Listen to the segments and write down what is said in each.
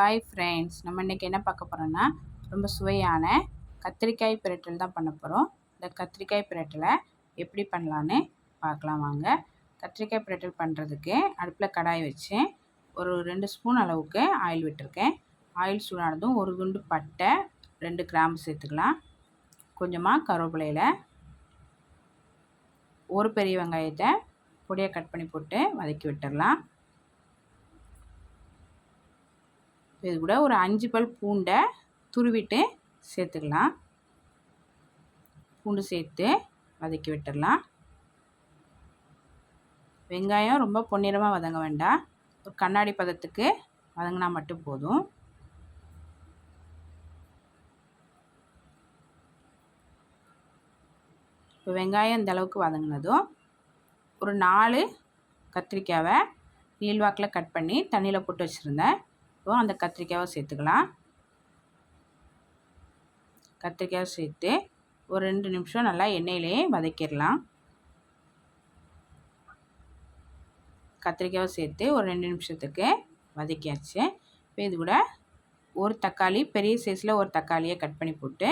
Hi friends நம்ம இன்றைக்கி என்ன பார்க்க போகிறோன்னா ரொம்ப சுவையான கத்திரிக்காய் பிரட்டல் தான் பண்ண போகிறோம் இந்த கத்திரிக்காய் பிரட்டலை எப்படி பண்ணலான்னு பார்க்கலாம் வாங்க. கத்திரிக்காய் பிரட்டல் பண்ணுறதுக்கு அடுப்பில் கடாய் வச்சு ஒரு ரெண்டு ஸ்பூன் அளவுக்கு ஆயில் விட்டுருக்கேன். ஆயில் சூடானதும் ஒரு குண்டு பட்டை ரெண்டு கிராம்பு சேர்த்துக்கலாம். கொஞ்சமாக கருவேப்பிலையில் ஒரு பெரிய வெங்காயத்தை பொடியாக கட் பண்ணி போட்டு வதக்கி விட்டுடலாம் இது கூட ஒரு அஞ்சு பல் பூண்டை துருவிட்டு சேர்த்துக்கலாம். பூண்டு சேர்த்து வதக்கி விட்டுடலாம். வெங்காயம் ரொம்ப பொன்னிறமாக வதங்க வேண்டாம். ஒரு கண்ணாடி பதத்துக்கு வதங்கினா மட்டும் போதும். இப்போ வெங்காயம் இந்த அளவுக்கு வதங்கினதும் ஒரு நாலு கத்திரிக்காவை நீள்வாக்கில் கட் பண்ணி தண்ணியில் போட்டு வச்சுருந்தேன். இப்போ அந்த கத்திரிக்காயை சேர்த்துக்கலாம். கத்திரிக்காயை சேர்த்து ஒரு ரெண்டு நிமிஷம் நல்லா எண்ணெயிலேயே வதக்கிடலாம். கத்திரிக்காயை சேர்த்து ஒரு ரெண்டு நிமிஷத்துக்கு வதக்கியாச்சு. இப்போ இது கூட ஒரு தக்காளி பெரிய சைஸில் ஒரு தக்காளியை கட் பண்ணி போட்டு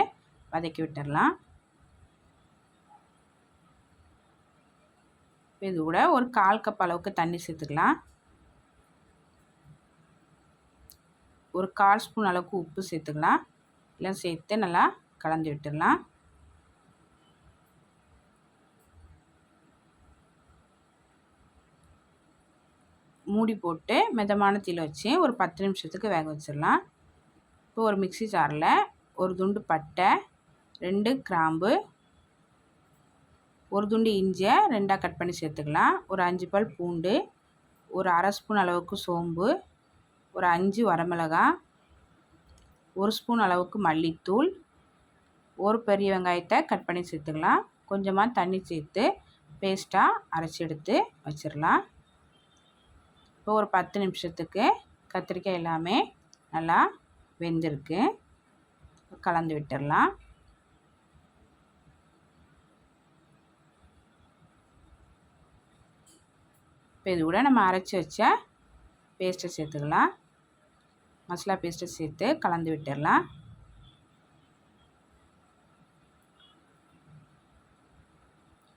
வதக்கி விட்டுடலாம். இது கூட ஒரு கால் கப் அளவுக்கு தண்ணி சேர்த்துக்கலாம். ஒரு கால் ஸ்பூன் அளவுக்கு உப்பு சேர்த்துக்கலாம். எல்லாம் சேர்த்து நல்லா கலந்து விட்டுடலாம். மூடி போட்டு மிதமான தீயில் வச்சு ஒரு பத்து நிமிஷத்துக்கு வேக வச்சிடலாம். இப்போ ஒரு மிக்சி ஜாரில் ஒரு துண்டு பட்டை ரெண்டு கிராம்பு ஒரு துண்டு இஞ்சியை ரெண்டாக கட் பண்ணி சேர்த்துக்கலாம். ஒரு அஞ்சு பல் பூண்டு ஒரு அரை ஸ்பூன் அளவுக்கு சோம்பு ஒரு அஞ்சு வரமிளகா ஒரு ஸ்பூன் அளவுக்கு மல்லித்தூள் ஒரு பெரிய வெங்காயத்தை கட் பண்ணி சேர்த்துக்கலாம். கொஞ்சமாக தண்ணி சேர்த்து பேஸ்ட்டாக அரைச்சி எடுத்து வச்சிடலாம். இப்போ ஒரு பத்து நிமிஷத்துக்கு கத்திரிக்காய் எல்லாமே நல்லா வெந்திருக்கு. கலந்து விட்டுடலாம். இப்போ இது கூட நம்ம அரைச்சி வச்ச பேஸ்ட்டை சேர்த்துக்கலாம். மசாலா பேஸ்ட்டை சேர்த்து கலந்து விட்டுடலாம்.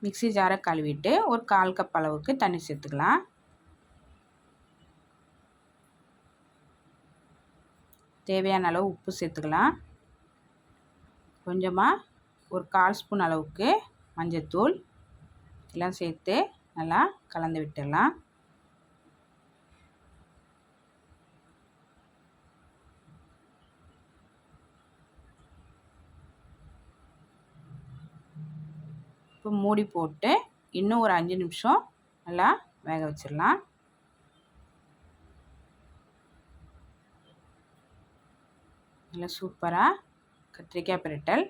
மிக்சி ஜாரை கழுவிட்டு ஒரு கால் கப் அளவுக்கு தண்ணி சேர்த்துக்கலாம். தேவையான அளவு உப்பு சேர்த்துக்கலாம். கொஞ்சமாக ஒரு கால் ஸ்பூன் அளவுக்கு மஞ்சத்தூள். எல்லாம் சேர்த்து நல்லா கலந்து விட்டுடலாம். இப்போ மூடி போட்டு இன்னும் ஒரு அஞ்சு நிமிஷம் நல்லா வேக வச்சிடலாம். நல்லா சூப்பராக கத்திரிக்காய் பிரட்டல்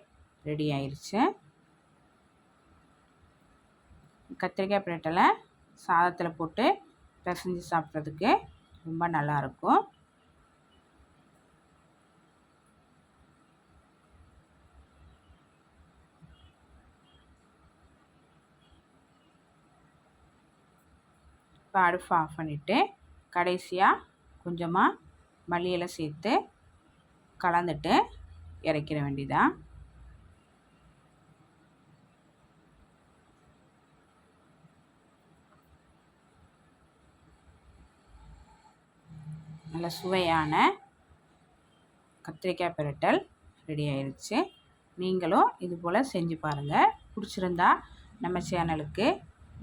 ரெடி ஆயிடுச்சு கத்திரிக்காய் பிரட்டலை சாதத்தில் போட்டு பிசைஞ்சு சாப்பிட்றதுக்கு ரொம்ப நல்லாயிருக்கும் இப்போ அடுப்பு ஆஃப் பண்ணிவிட்டு கடைசியாக கொஞ்சமாக மல்லியலை சேர்த்து கலந்துட்டு இறக்கிற வேண்டிதான் நல்ல சுவையான கத்திரிக்காய் பிரட்டல் ரெடி ஆயிடுச்சு நீங்களும் இது போல் செஞ்சு பாருங்கள் பிடிச்சிருந்தா நம்ம சேனலுக்கு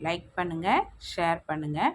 லைக் பண்ணுங்கள் ஷேர் பண்ணுங்கள்